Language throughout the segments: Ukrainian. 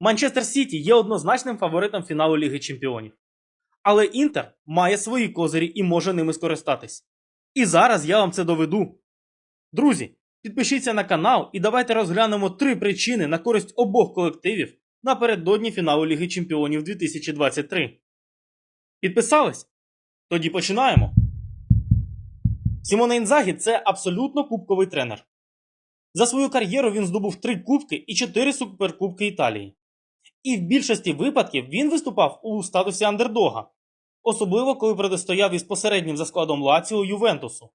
Манчестер Сіті є однозначним фаворитом фіналу Ліги Чемпіонів. Але Інтер має свої козирі і може ними скористатись. І зараз я вам це доведу. Друзі, підпишіться на канал і давайте розглянемо три причини на користь обох колективів напередодні фіналу Ліги Чемпіонів 2023. Підписались? Тоді починаємо. Сімоне Інзагі – це абсолютно кубковий тренер. За свою кар'єру він здобув три кубки і чотири суперкубки Італії. І в більшості випадків він виступав у статусі андердога, особливо коли протистояв із посереднім за складом Лаціо Ювентусу.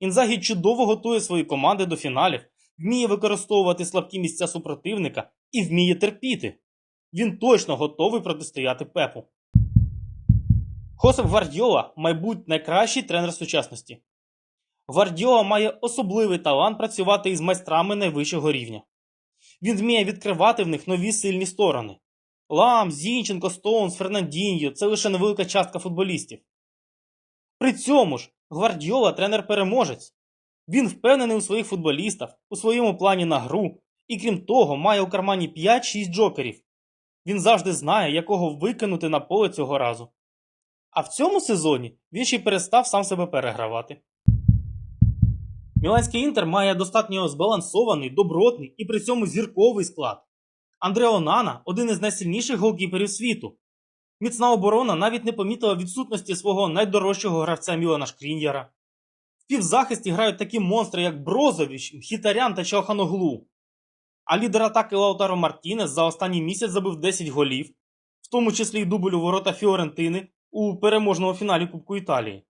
Інзагі чудово готує свої команди до фіналів, вміє використовувати слабкі місця супротивника і вміє терпіти. Він точно готовий протистояти Пепу. Хосеп Гвардіола, мабуть, найкращий тренер сучасності. Гвардіола має особливий талант працювати із майстрами найвищого рівня. Він вміє відкривати в них нові сильні сторони. Лам, Зінченко, Стоунс, Фернандіньо це лише невелика частка футболістів. При цьому ж Гвардіола тренер-переможець. Він впевнений у своїх футболістах, у своєму плані на гру, і крім того, має у кармані 5-6 джокерів. Він завжди знає, якого викинути на поле цього разу. А в цьому сезоні він ще й перестав сам себе перегравати. Міланський інтер має достатньо збалансований, добротний і при цьому зірковий склад. Андре Онана один із найсильніших голкіперів світу. Міцна оборона навіть не помітила відсутності свого найдорожчого гравця Мілана Шкріньяра. В півзахисті грають такі монстри, як Брозович, Мхітарян та Чалханоглу. А лідер атаки Лаутаро Мартінес за останній місяць забив 10 голів, в тому числі й дубль у ворота Фіорентини у переможному фіналі Кубку Італії.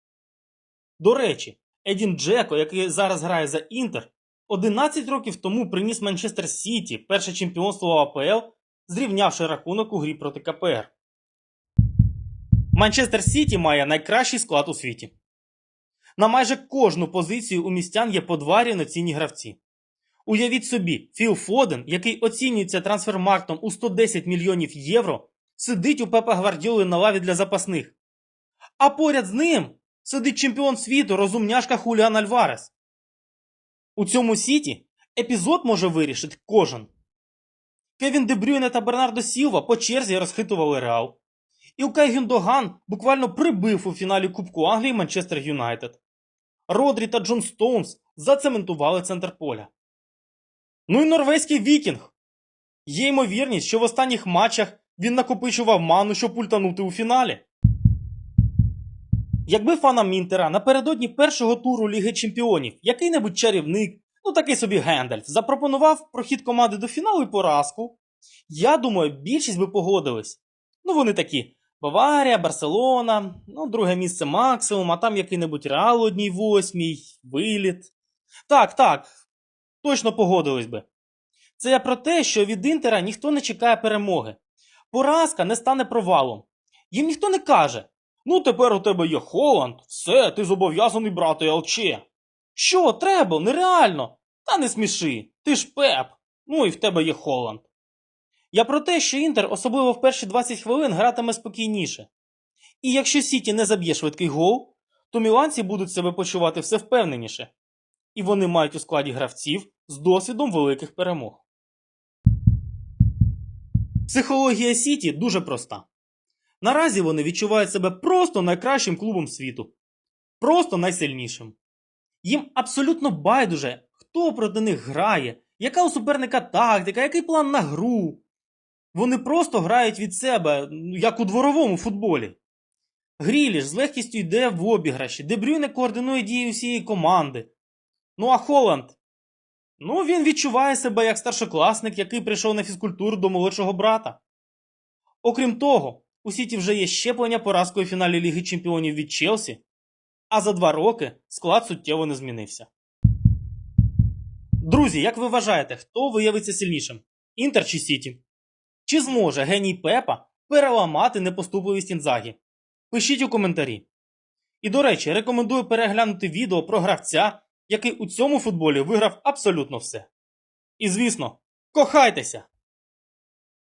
До речі, Едін Джеко, який зараз грає за Інтер, 11 років тому приніс Манчестер Сіті перше чемпіонство АПЛ, зрівнявши рахунок у грі проти КПР. Манчестер Сіті має найкращий склад у світі. На майже кожну позицію у містян є по два рівноцінні гравці. Уявіть собі, Філ Фоден, який оцінюється трансфермартом у 110 мільйонів євро, сидить у Пепа Гвардіоли на лаві для запасних. А поряд з ним сидить чемпіон світу розумняшка Хуліан Альварес. У цьому сіті епізод може вирішити кожен. Кевін Дебрюйне та Бернардо Сілва по черзі розхитували Реал. Ілкай Гюндоган буквально прибив у фіналі Кубку Англії Манчестер Юнайтед. Родрі та Джон Стоунс зацементували центр поля. Ну і норвезький вікінг. Є ймовірність, що в останніх матчах він накопичував ману, щоб ультанути у фіналі. Якби фанам Інтера напередодні першого туру Ліги Чемпіонів який-небудь чарівник, ну такий собі Гендальф, запропонував прохід команди до фіналу і поразку, я думаю, більшість би погодились. Ну вони такі: Баварія, Барселона, ну, друге місце максимум, а там який-небудь Реал одній восьмій, виліт. Так, так, точно погодились би. Це я про те, що від Інтера ніхто не чекає перемоги. Поразка не стане провалом. Їм ніхто не каже. Ну, тепер у тебе є Холланд, все, ти зобов'язаний брати ЛЧ. Що, треба, нереально. Та не сміши, ти ж пеп. Ну і в тебе є Холланд. Я про те, що Інтер, особливо в перші 20 хвилин, гратиме спокійніше. І якщо Сіті не заб'є швидкий гол, то міланці будуть себе почувати все впевненіше. І вони мають у складі гравців з досвідом великих перемог. Психологія Сіті дуже проста. Наразі вони відчувають себе просто найкращим клубом світу, просто найсильнішим. Їм абсолютно байдуже, хто проти них грає, яка у суперника тактика, який план на гру. Вони просто грають від себе, ну, як у дворовому футболі. Гріліш з легкістю йде в обіграші, Дебрюйне координує дії усієї команди. Ну а Холланд? Ну, він відчуває себе як старшокласник, який прийшов на фізкультуру до молодшого брата. Окрім того, у Сіті вже є щеплення поразкою фіналі Ліги Чемпіонів від Челсі, а за два роки склад суттєво не змінився. Друзі, як ви вважаєте, хто виявиться сильнішим? Інтер чи Сіті? Чи зможе геній Пепа переламати непоступливість Інзагі? Пишіть у коментарі. І до речі, рекомендую переглянути відео про гравця, який у цьому футболі виграв абсолютно все. І звісно, кохайтеся!